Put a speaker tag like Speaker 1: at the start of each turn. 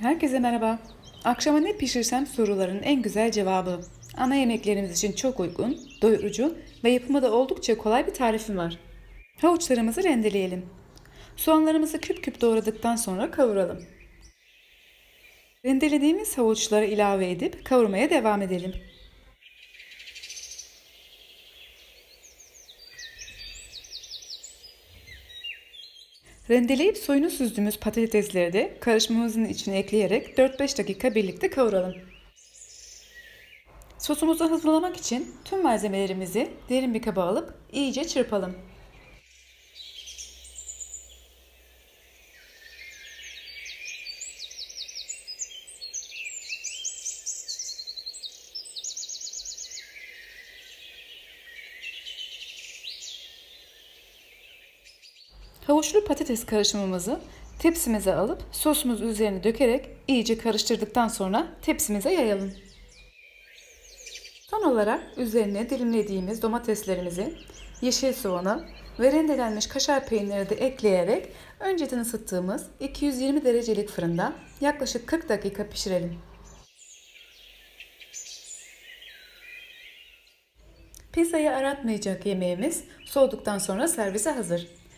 Speaker 1: Herkese merhaba. Akşama ne pişirsem soruların en güzel cevabı. Ana yemeklerimiz için çok uygun, doyurucu ve yapımı da oldukça kolay bir tarifim var. Havuçlarımızı rendeleyelim. Soğanlarımızı küp küp doğradıktan sonra kavuralım. Rendelediğimiz havuçları ilave edip kavurmaya devam edelim. Rendeleyip suyunu süzdüğümüz patatesleri de karışmamızın içine ekleyerek 4-5 dakika birlikte kavuralım. Sosumuzu hazırlamak için tüm malzemelerimizi derin bir kaba alıp iyice çırpalım. Havuçlu patates karışımımızı tepsimize alıp sosumuz üzerine dökerek iyice karıştırdıktan sonra tepsimize yayalım. Son olarak üzerine dilimlediğimiz domateslerimizi, yeşil soğanı ve rendelenmiş kaşar peyniri de ekleyerek önceden ısıttığımız 220 derecelik fırında yaklaşık 40 dakika pişirelim. Pizzayı aratmayacak yemeğimiz soğuduktan sonra servise hazır.